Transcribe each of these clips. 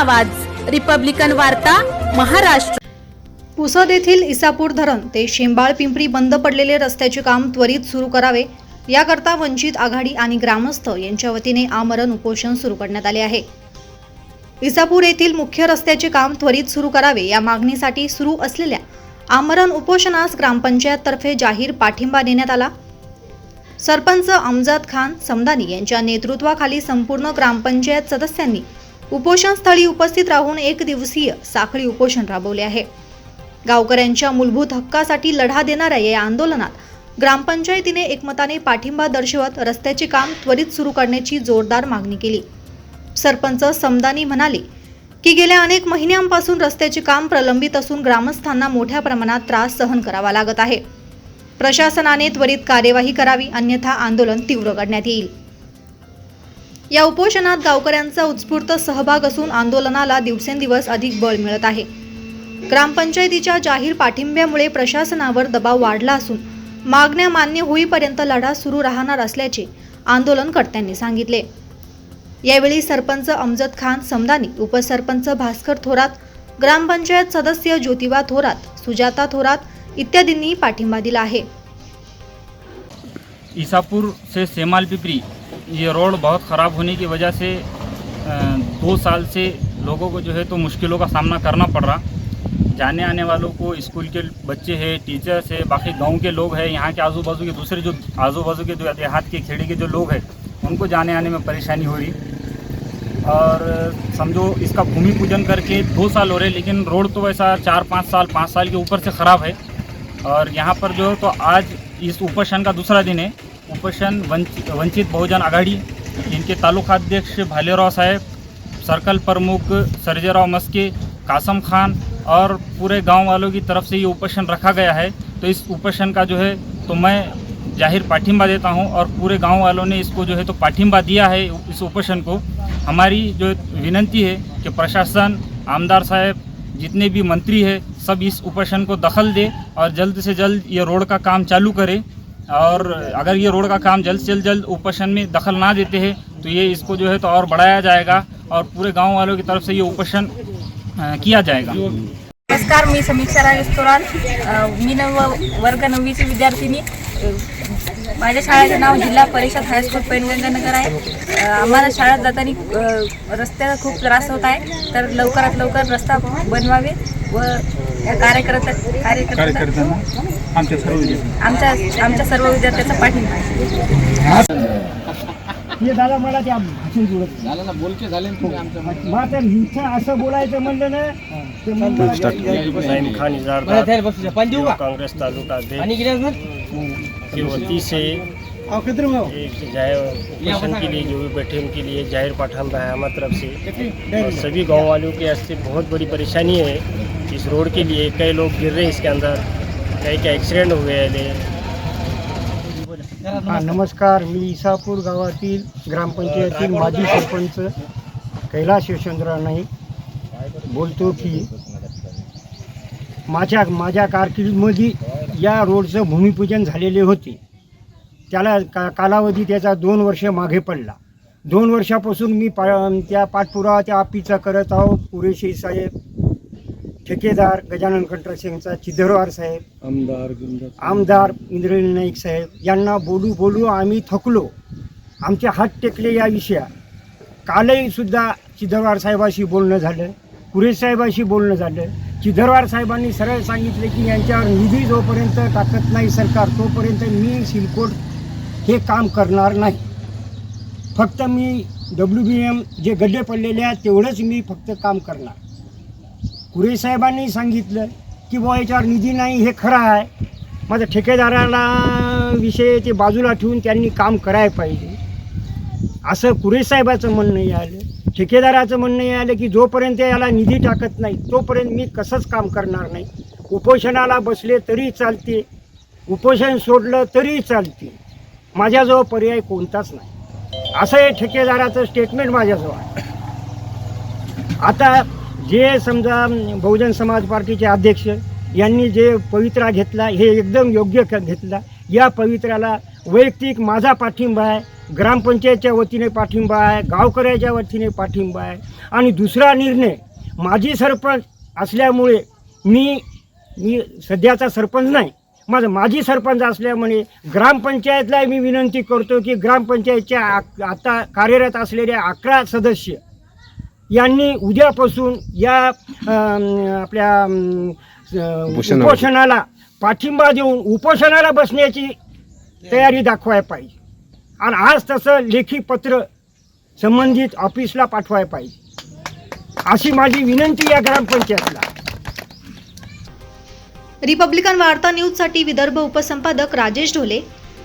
आवाज. रिपब्लिकन वार्ता महाराष्ट्र. पुसद येथील इसापूर धरण ते शेंबाळ पिंपरी बंद पडलेले रस्त्याचे काम त्वरित सुरू करावे याकरता वंचित आघाडी आणि ग्रामस्थ यांच्या वतीने आमरण उपोषण सुरू करण्यात आले आहे. इसापूर येथील मुख्य रस्त्याचे काम त्वरित सुरू करावे या मागणीसाठी सुरू असलेल्या आमरण उपोषणास ग्रामपंचायततर्फे जाहीर पाठिंबा देण्यात आला. सरपंच अमजद खान समदानी यांच्या नेतृत्वाखाली संपूर्ण ग्रामपंचायत सदस्यांनी उपोषणस्थळी उपस्थित राहून एक दिवसीय साखळी उपोषण राबवले आहे. गावकऱ्यांच्या मूलभूत हक्कासाठी लढा देणाऱ्या या आंदोलनात ग्रामपंचायतीने एकमताने पाठिंबा दर्शवत रस्त्याचे काम त्वरित सुरू करण्याची जोरदार मागणी केली. सरपंच समदानी म्हणाले की गेल्या अनेक महिन्यांपासून रस्त्याचे काम प्रलंबित असून ग्रामस्थांना मोठ्या प्रमाणात त्रास सहन करावा लागत आहे. प्रशासनाने त्वरित कार्यवाही करावी अन्यथा आंदोलन तीव्र करण्यात येईल. या उपोषणात गावकऱ्यांचा उत्स्फूर्त सहभाग असून आंदोलनाला दिवसेंदिवस अधिक बळ मिळत आहे. ग्रामपंचायतीच्या जाहीर पाठिंब्यामुळे प्रशासनावर दबाव वाढला असून मागण्या मान्य होईपर्यंत लढा सुरू राहणार असल्याचे आंदोलनकर्त्यांनी सांगितले. यावेळी सरपंच अमजद खान समदानी उपसरपंच भास्कर थोरात ग्रामपंचायत सदस्य ज्योतिबा थोरात सुजाता थोरात इत्यादींनी पाठिंबा दिला आहे. इसापूर से सेमाल पिपरी ये रोड बहुत ख़राब होने की वजह से दो साल से लोगों को जो है तो मुश्किलों का सामना करना पड़ रहा। जाने आने वालों को स्कूल के बच्चे हैं, टीचर्स है, बाकी गाँव के लोग हैं, यहाँ के आजू बाजू के दूसरे जो आजू बाजू के जो देहात के खेड़े के जो लोग हैं, उनको जाने आने में परेशानी हो रही। और समझो इसका भूमि पूजन करके दो साल हो रहे लेकिन रोड तो वैसा चार, पाँच साल पाँच साल के ऊपर से ख़राब है। और यहाँ पर जो है तो आज इस उपोषण का दूसरा दिन है। उपोषण वंचित वंचित बहुजन आघाड़ी, इनके तालुकाध्यक्ष भालेराव साहेब, सर्कल प्रमुख सरजेराव मस्के, कासम खान और पूरे गाँव वालों की तरफ़ से ये उपोषण रखा गया है। तो इस उपोषण का जो है तो मैं ज़ाहिर पाठिंबा देता हूँ और पूरे गाँव वालों ने इसको जो है तो पाठिंबा दिया है इस उपोषण को। हमारी जो विनंती है कि प्रशासन, आमदार साहब, जितने भी मंत्री है, सब इस उपोषण को दखल दे और जल्द से जल्द ये रोड का काम चालू करे। और अगर ये रोड का काम जल्द से जल्द उपोषण में दखल ना देते हैं तो ये इसको जो है तो और बढ़ाया जाएगा और पूरे गांव वालों की तरफ से ये उपोषण किया जाएगा। नमस्कार मी समीक्षा राजेस्तोराल मी नव वर्ग नववीची विद्यार्थिनी. माझ्या शाळेचं नाव जिल्हा परिषद हायस्कूल पैनगंगानगर आहे. आम्हाला शाळेत जाताना रस्त्याचा खूप त्रास होत आहे. तर लवकरात लवकर रस्ता बनवावे. व या कार्यकर्त्यांना आमच्या आमच्या सर्व विद्यार्थ्यांचा पाठिंबा आहे. हे दादा मला त्या भाषण जुळत झालं ना बोलके झाले मग तर इथं असं बोलायचं म्हणलं ना ते म्हणलं हुसैन खान इजारदार कांग्रेस तालुका अध्यक्ष. की वती से एक जाहिर के लिए जो भी बैठे उनके लिए जाहिर पाठन रहा है हमारी तरफ से और सभी गांव वालों के वास्ते बहुत बड़ी परेशानी है इस रोड के लिए कई लोग गिर रहे हैं इसके अंदर। कई के एक्सीडेंट हुए हैं हा नमस्कार मी इसापूर गावातील ग्रामपंचायतीतील माजी सरपंच कैलास यशवंतराव नाईक बोलतो की माझ्या माझ्या कारकिर्दीमध्ये या रोडचं भूमिपूजन झालेले होते. त्याला का कालावधी त्याचा दोन वर्ष मागे पडला. दोन वर्षापासून मी पा त्या पाठपुरावा त्या आपीचा करत आहोत पुरेशी साहेब. ठेकेदार गजानन कंट्रक्शनचा चिदरवार साहेब आमदार आमदार इंद्रनील नाईक साहेब यांना बोलू बोलू आम्ही थकलो. आमचे हात टेकले या विषयात कालही सुद्धा चिदरवार साहेबाशी बोलणं झालं. कुरेश साहेबाशी बोलणं झालं. चिदरवार साहेबांनी सरळ सांगितले की यांच्यावर निधी जोपर्यंत टाकत नाही सरकार तोपर्यंत मी सिलकोट हे काम करणार नाही. फक्त मी डब्ल्यू बी एम जे गड्डे पडलेले आहेत तेवढंच मी फक्त काम करणार. कुरे साहेबांनी सांगितलं की बुवा याच्यावर निधी नाही हे खरं आहे. माझं ठेकेदाराला विषय ते बाजूला ठेवून त्यांनी काम करायला पाहिजे. असं कुरे साहेबाचं म्हणणं आलं. ठेकेदाराचं म्हणणं आलं की जोपर्यंत याला निधी टाकत नाही तोपर्यंत मी कसंच काम करणार नाही. उपोषणाला बसले तरी चालते. उपोषण सोडलं तरी चालते. माझ्याजवळ पर्याय कोणताच नाही. असं हे ठेकेदाराचं स्टेटमेंट माझ्याजवळ आहे. आता जे समजा बहुजन समाज पार्टीचे अध्यक्ष यांनी जे पवित्रा घेतला हे एकदम योग्य घेतला. या पवित्र्याला वैयक्तिक माझा पाठिंबा आहे ग्रामपंचायतच्या वतीने पाठिंबा आहे गावकऱ्याच्या वतीने पाठिंबा आहे. आणि दुसरा निर्णय माझी सरपंच असल्यामुळे मी मी सध्याचा सरपंच नाही माझं माजी सरपंच असल्यामुळे ग्रामपंचायतला मी विनंती करतो की ग्रामपंचायतच्या आता कार्यरत असलेले अकरा सदस्य यांनी उद्यापासून या आपल्या उपोषणाला पाठिंबा देऊन उपोषणाला बसण्याची तयारी दाखवायला पाहिजे. आणि आज तसं लेखी पत्र संबंधित ऑफिसला पाठवायला पाहिजे. अशी माझी विनंती या ग्रामपंचायतला. रिपब्लिकन वार्ता न्यूजसाठी विदर्भ उपसंपादक राजेश ढोले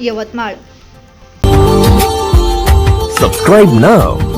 यवतमाळ. Subscribe now.